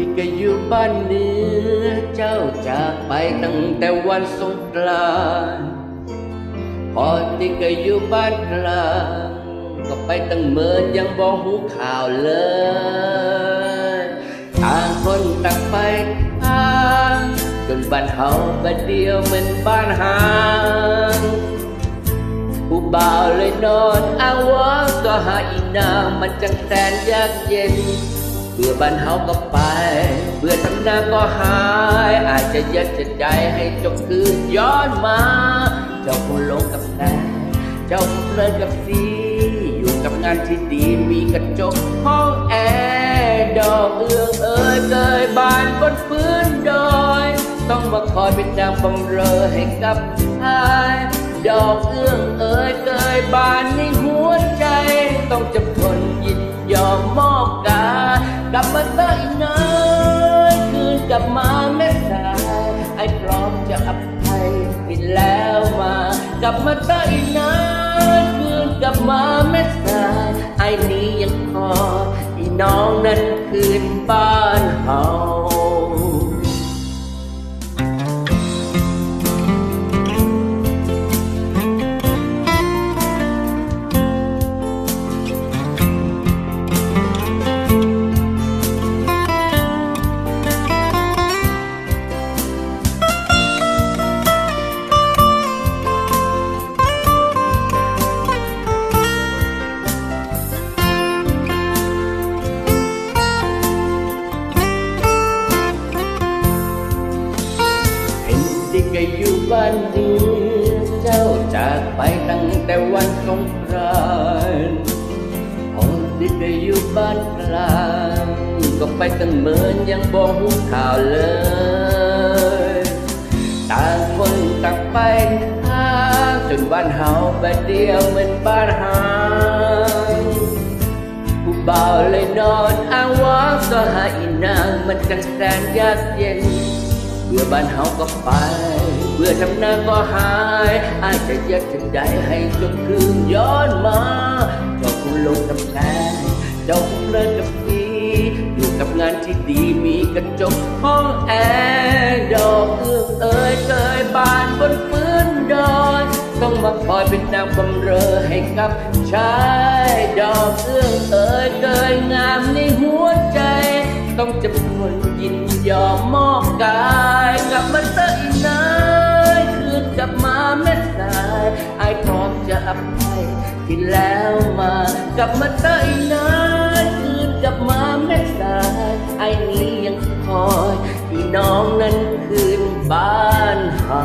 ที่ก็อยู่บ้านเนื้อเจ้าจากไปตั้งแต่วันสงกรานต์พอที่ก็อยู่บ้านกลางก็ไปตั้งเมินยังบอกหูข่าวเลยต่างคนต่างไปทางจนบ้านเฮาบ้านเดียวเหมือนบ้านห่างผู้บ่าวเลยนอนอ้างว้างก็หาอีนางมันจังแสนยากเย็น บื่อบ้านเฮาก็ไป เบื่อทำนาก็หาย อาจจะยัดจะใจให้จบคืนย้อนมา เจ้าคงหลงกับแฟนเจ้าคงเพลินกับสีอยู่กับงานที่ดีมีกระจกห้องแอร์ดอกเอื้องเอ่ยเกยบานบนพื้นดอย ต้องมาคอยเป็นนางบำเรอให้กับชาย ดอกเอื้องเอ่ยเกยบานายกลับมานคืนกลับมาแม่สายไอ้พร้อมจะอภัยผิดแล้วมา กลับมาเตยน้อยคืนกลับมาแม่สายไอ้นี้ยังพออีน้องนั้นคืนบ้านเฮ บ้านเดือเจ้าจากไปตั้งแต่วันสงกรานต์พอที่แกอยู่บ้านกลางก็ไปตั้งเหมือนยังบอกหูข่าวเลยต่างคนต่างไปทางจนบ้านเฮาแบบเดียวเหมือนบ้านห่างผู้บ่าวเลยนอนอ้างว้างก็หาอีนางมันจังแสนยากเย็น เบื่อบ้านเฮาก็ไป เบื่อทำนาก็หายอาจจะยัดจะได้ให้จนคืนย้อนมาเจ้าคุณลงน้ำแข็งเจ้าคุณเลินกับพีอยู่กับงานที่ดีมีกระจกห้องแอร์ดอกเอื้องเอ่ยเกยบานบนพื้นดอยต้องมาคอยเป็นนางบำเรอให้กับชายดอกเอื้องเอ่ยเกยงามในหัวใจ ต้องจำนวนยินยอมมอบ กินแล้วมากลับมาเตยนายคืนกลับมาแม่สายไอ้นี้ยังคอยพี่น้องนั้นคืนบ้านเฮา